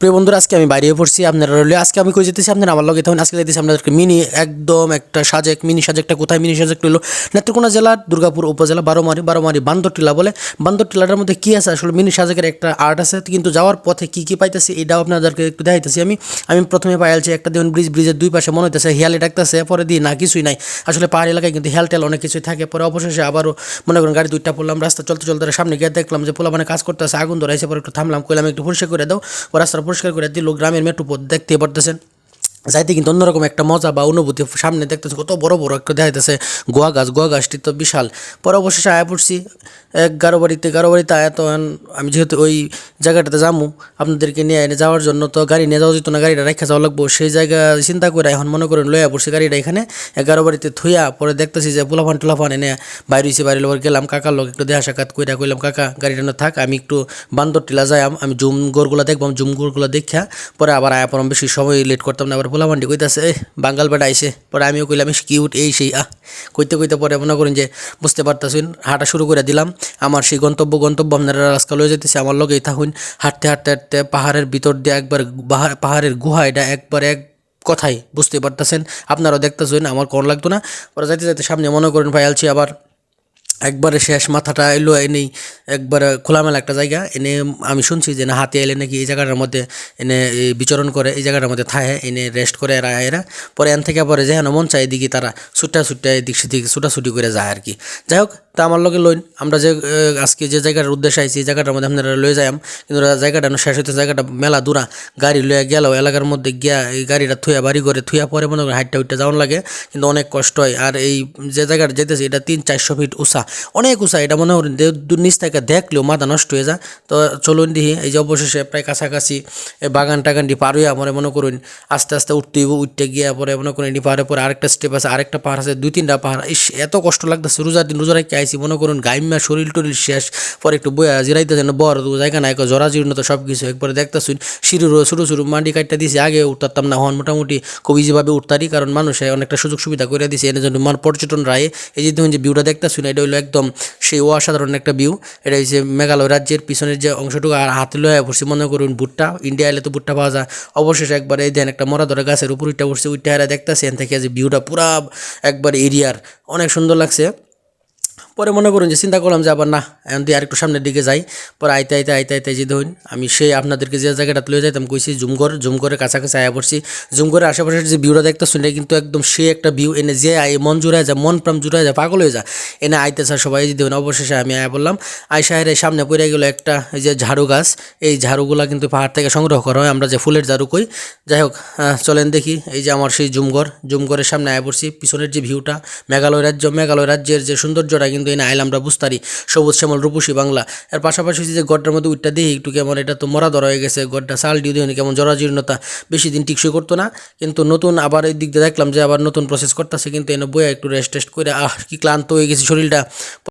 প্রিয় বন্ধুরা, আজকে আমি বাইরে পড়ছি, আপনারা রইলে আজকে আমি কই যেতেছি? আপনারা আমার লগে তখন আজকে যেতেছি আপনাদেরকে মিনি, একদম একটা সাজেক, মিনি সাজেকটা কোথায়? মিনি সাজেক হলো নেত্রকোনা জেলার দুর্গাপুর উপজেলা, বারোমারি বারোমারি বান্দরটিলা বলে। বান্দরটিলাটার মধ্যে কী আছে? আসলে মিনি সাজেকের একটা আর্ট আছে, কিন্তু যাওয়ার পথে কী কী পাইতেছি এটাও আপনাদেরকে একটু দেখাইতেছি আমি। আমি প্রথমে পাই পাইলছি একটা দেখুন ব্রিজ, ব্রিজের দুই পাশে মনে হইতেছে হিয়ালে ডাকতেছে, পরে দিয়ে না, কিছুই নাই। আসলে পাহাড় এলাকায় কিন্তু হেল টেল অনেক কিছুই থাকে। পরে অবশেষে আবারও মনে করেন গাড়ি দুইটা পড়লাম, রাস্তা চলতে চলতে সামনে গিয়ে দেখলাম যে পোলা মানে কাজ করতেছে, আগুন ধরাইছে, পরে একটু থামলাম, কইলাম একটু পরিষ্কার করে দাও। ও রাস্তাটা পরিষ্কার করে দিল গ্রামের মেট্রোপথ দেখতে পারতেছেন। যাইতে কিন্তু অন্যরকম একটা মজা বা অনুভূতি সামনে দেখতেছে, কত বড় বড় একটা দেখাইতেছে। গোয়া গাছ, গোয়া গাছটি তো বিশাল। পরে অবশেষে আয়া পড়ছি, এক গারো বাড়িতে গারো বাড়িতে আয়া তো আমি যেহেতু ওই জায়গাটাতে যাব আপনাদেরকে নিয়ে এনে যাওয়ার জন্য তো গাড়ি নিয়ে যাওয়া যেত না, গাড়িটা রেখে যাওয়া লাগবো। সেই জায়গা চিন্তা করে এখন মনে করেন লইয়া পড়ছি গাড়িটা এখানে। এগারো বাড়িতে থুইয়া পরে দেখতেছি যে পোলাফান টোলাফান এনে বাইরে হয়েছে বাইরে লোক গেলাম, কাকার লোক একটু দেহা সাক্ষাৎ কইরা কইলাম, কাকা, গাড়িটা না থাক, আমি একটু বান্দর টিলা যাই আমি জুম গোরগুলো দেখবাম জুম গোরগুলো দেখা পরে আবার আয়া পরম বেশি সময় লেট করতাম না, আবার পোলাফানটি কইতাছে "এ, বাঙ্গাল বেটা আইসে পরে আমিও কইলাম কিউট এই সেই আহ। কইতে কইতে পরে মনে করেন যে বুঝতে পারতেছেন হাঁটা শুরু করে দিলাম। আমার সেই গন্তব্য গন্তব্য আপনারা রাস্তা লয়ে যেতেছে আমার লগেই থাকুন। হাঁটতে হাঁটতে হাঁটতে পাহাড়ের ভিতর দিয়ে একবার পাহাড়ের গুহা এটা একবার এক কথাই বুঝতে পারতেছেন। আপনারাও দেখতেছেন আমার কোন লাগতো না। পরে যাইতে যাইতে সামনে মনে করেন ভাই আলছি আবার একবারে শেষ মাথাটা এলো এনেই একবারে খোলামেলা একটা জায়গা। এনে আমি শুনছি যে না, হাতে এলে নাকি এই জায়গাটার মধ্যে এনে বিচরণ করে, এই জায়গাটার মধ্যে থাহে এনে রেস্ট করে, এরা এরা। পরে এন থেকে পরে যেহেন মন চায় এদিকে তারা ছুট্টা ছুট্টা এদিক সেদিকে ছুটাছুটি করে যায় আর কি। যাই হোক তা আমার লগে লইন। আমরা যে আজকে যে জায়গাটার উদ্দেশ্যে আইছি, এই জায়গাটার মধ্যে আপনারা লয়ে যাইম কিন্তু জায়গাটা শেষ হইতে জায়গাটা মেলা দূরা। গাড়ি লইয়া গেল, এলাকার মধ্যে গিয়া এই গাড়িটা থুয়া বাড়ি করে থুয়া পরে মনে করেন হাইটটা উঠতে যাওয়ার লাগে। কিন্তু অনেক কষ্ট হয়। আর এই যে জায়গাটা যেতেছে, এটা তিন চারশো ফিট উঁচা। অনেক উঁচা, এটা মনে করেন নিচ থেকে দেখলেও মাথা নষ্ট হয়ে যায়। তো চলুন দিহি এই যে অবশেষে প্রায় কাছাকাছি বাগান টাগানটি পার হইয়া পরে মনে করুন আস্তে আস্তে উঠতে হইব, উঠতে গিয়া পরে মনে করেন এটি পাহাড়ের পরে আরেকটা স্টেপ আছে, আরেকটা পাহাড় আছে, দুই তিনটা পাহাড়। এত কষ্ট লাগতেছে। রোজার দিন রোজা রেখে আইসি মনে করুন গাইমা শরীর টরিল শেষ। পরে একটু বইয়া জিরাইতে যেন বর তো জায়গা নাই জরা জীর্ণ তো সব কিছু একবারে দেখতেছুন। সিঁড়ির ছোটো ছোটো মাটি কাটটা দিয়েছি আগে উঠতাম না, হন মোটামুটি খুব ইজিভাবে উঠতারি কারণ মানুষে অনেকটা সুযোগ সুবিধা করে দিয়েছে এনে জন্য মান পর্যটন রায়ে। এই যে দেখুন যে ভিউটা দেখতেছুন, এটা হলো একদম সেই অসাধারণ একটা ভিউ এটা হচ্ছে মেঘালয় রাজ্যের পিছনের যে অংশটুকু, আর হাতে লয়ে পড়ছি মনে করুন ভুট্টা। ইন্ডিয়া এলে তো ভুট্টা পাওয়া যায়। অবশেষে একবার এই দেন একটা মরা ধরে গাছের উপর উঠটা পড়ছে উঠটা হারা দেখতেছি এন থেকে যে ভিউটা পুরা একবার এরিয়ার। অনেক সুন্দর লাগছে। পরে মনে করুন যে চিন্তা করলাম যে আবার না, এখন দিয়ে আরেকটু সামনের দিকে যাই। পরে আইতে আইতে আইতে আইতে যে ধরুন, আমি সেই আপনাদেরকে যে জায়গাটা তুলে যাইতাম, কইছি জুমঘর জুমঘরের কাছাকাছি আয়া পড়ছি। জুমঘরের আশেপাশের যে ভিউটা দেখতে শুনে কিন্তু একদম সে একটা ভিউ এনে যে আই মন জুড়ায় যায় মন প্রাণ জুড়ায় যায় পাগল হয়ে যায় এনে আইতেছে সবাই যে দেখুন অবশেষে আমি আয়া বললাম আইসাহের সামনে পড়ে গেলো একটা, এই যে ঝাড়ু গাছ, এই ঝাড়ুগুলা কিন্তু পাহাড় থেকে সংগ্রহ করা হয়, আমরা যে ফুলের ঝাড়ু কই। যাই হোক চলেন দেখি, এই যে আমার সেই জুমঘর জুমঘরের সামনে আয়া পড়ছি। পিছনের যে ভিউটা মেঘালয় রাজ্য, মেঘালয় রাজ্যের যে সৌন্দর্যটা কিন্তু এনে আইলাম আমরা বুঝতারি। সবুজ শ্যামল, রূপসী বাংলা। এর পাশাপাশি যে গড্ডার মধ্যে উঠটা দিয়ে একটু কেমন এটা তো মরা ধরা হয়ে গেছে। গড্ডা চাল ডিউ দিয়ে কেমন জরাজীর্ণতা। বেশি দিন টিকসই করতো না। কিন্তু নতুন আবার এই দিক দিয়ে দেখলাম যে আবার নতুন প্রসেস করতেছে, কিন্তু এনে বইয়া একটু রেস্ট টেস্ট করে আহ, কি ক্লান্ত হয়ে গেছে শরীরটা।